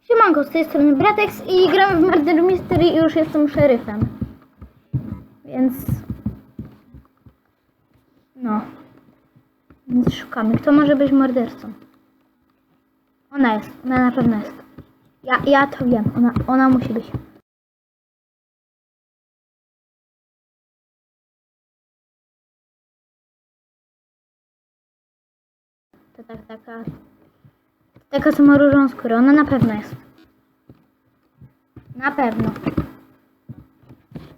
Siemanko, z tej strony Bratex i gramy w Murder Mystery i już jestem szeryfem. Więc... No. Więc szukamy. Kto może być mordercą? Ona jest. Ona na pewno jest. Ja, ja to wiem. Ona, ona musi być. To tak, taka... Taka co ma skórę. Ona na pewno jest. Na pewno.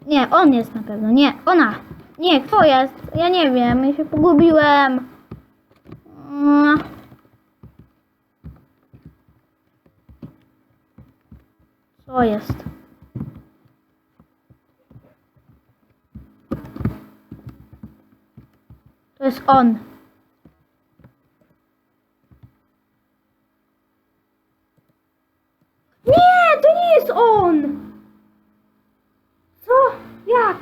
Nie, on jest na pewno. Nie, ona. Nie, kto jest? Ja nie wiem. Ja się pogubiłem. Mm. Co jest? To jest on. Nie, to nie on! Co? Jak?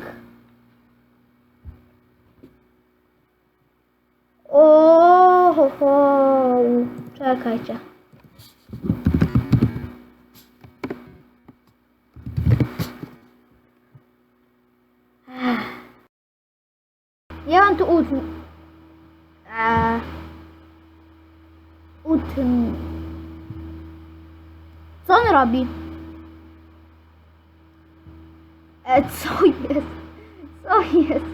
O, ho, ho. Czekajcie. Ja mam tu ut... Eee, utm... Co on robi? E, co jest? Co jest?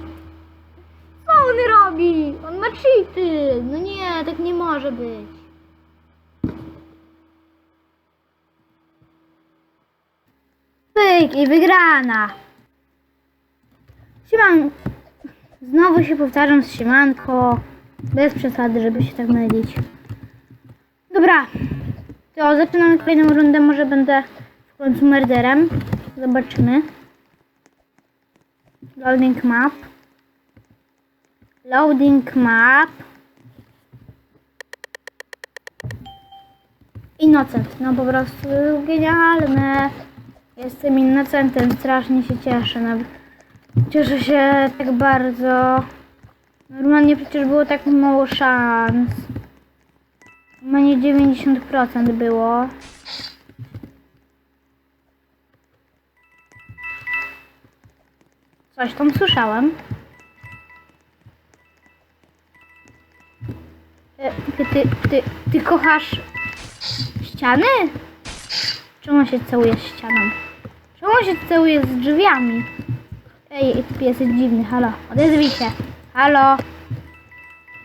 Co on robi? On ma cheaty! No nie, tak nie może być. Pyk i wygrana. Sieman... Znowu się powtarzam z siemanko. Bez przesady, żeby się tak mylić. Dobra. To zaczynamy kolejną rundę. Może będę w końcu merderem. Zobaczymy. Loading map. Loading map. Innocent. No po prostu genialne. Jestem innocentem. Strasznie się cieszę. No, cieszę się tak bardzo. Normalnie przecież było tak mało szans. Mnie 90% było. Coś tam słyszałem. E, Ty, ty, ty, ty kochasz ściany? Czemu się całuje z ścianą? Czemu się całuje z drzwiami? Ej, ty jesteś dziwny, halo, odezwij się. Halo.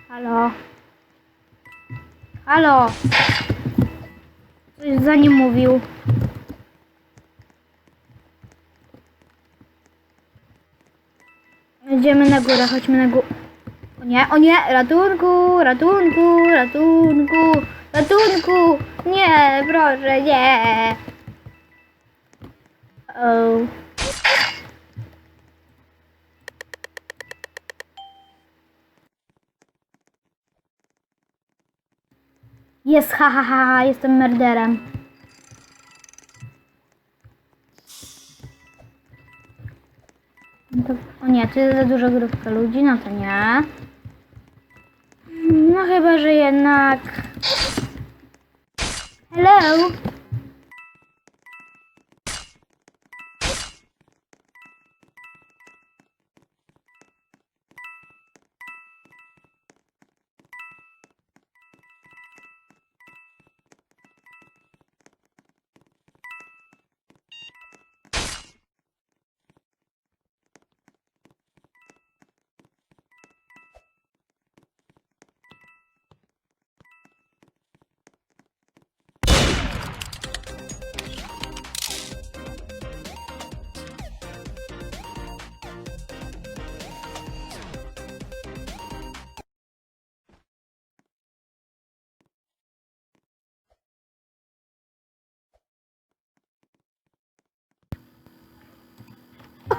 Halo. Halo. Coś za nim mówił. Idziemy na górę, chodźmy na górę. O nie, o nie, ratunku, ratunku, ratunku, ratunku. Nie, proszę, nie. O. Jest, ha, ha, ha, ha, jestem merderem. To, o nie, to jest za duża grupka ludzi, no to nie. No chyba, że jednak... Hello?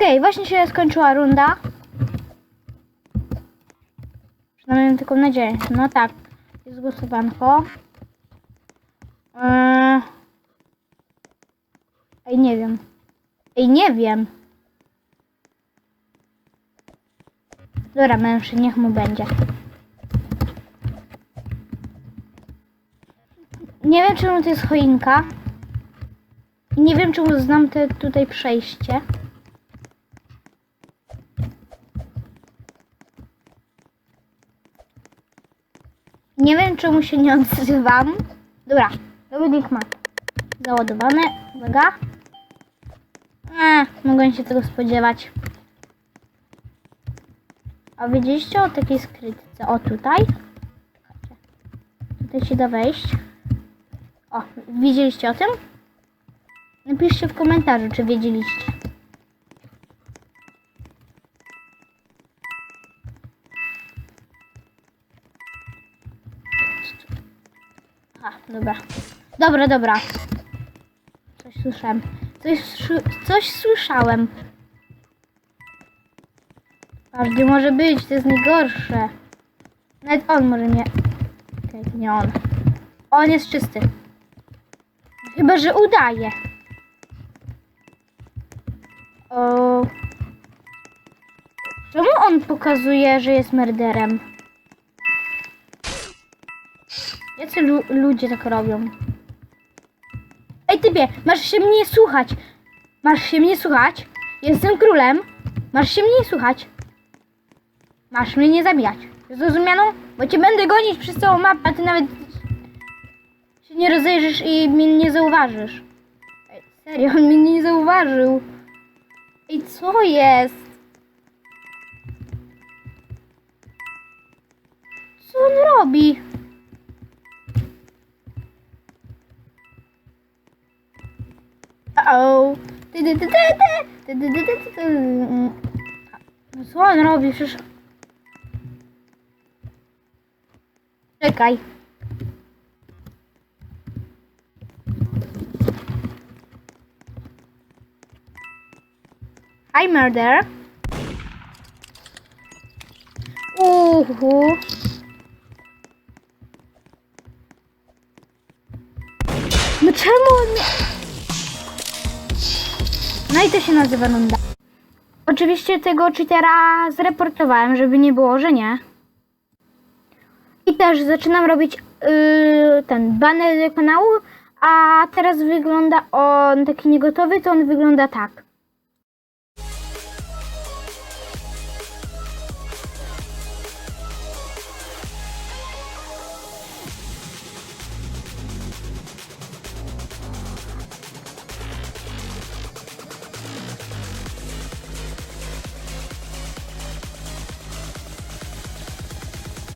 Okej, właśnie się skończyła runda. Przynajmniej mam taką nadzieję. No tak, jest głosowanko. Eee... Ej, nie wiem. Ej, nie wiem. Dobra, mężczyzn, niech mu będzie. Nie wiem, czemu to jest choinka. Nie wiem, czemu znam te tutaj przejście. Nie wiem, czemu się nie odzywam. Dobra, Dominik ma załadowane. Uwaga. Eee, mogłem się tego spodziewać. A wiedzieliście o takiej skrytce? O, tutaj. Czekajcie. Tutaj się da wejść. O, widzieliście o tym? Napiszcie w komentarzu, czy wiedzieliście. A, dobra. Dobra, dobra. Coś słyszałem. Coś, coś słyszałem. Każdy może być, to jest najgorsze. Nawet on może nie. To nie on. On jest czysty. Chyba, że udaje. O. Czemu on pokazuje, że jest merderem? Jacy lu- ludzie tak robią? Ej typie, masz się mnie słuchać. Masz się mnie słuchać. Jestem królem. Masz się mnie słuchać. Masz mnie nie zabijać. Zrozumiano? Bo cię będę gonić przez całą mapę, a ty nawet się nie rozejrzysz i mnie nie zauważysz. Ej, serio, on mnie nie zauważył. Ej, co jest? Co on robi? o. Mm. Co on robi? Przecież... Czekaj. Hi, murder. Uhu. No czemu on... No i to się nazywa nunda. Oczywiście tego cheatera zreportowałem, żeby nie było, że nie. I też zaczynam robić yy, ten banner do kanału, a teraz wygląda on taki niegotowy, to on wygląda tak.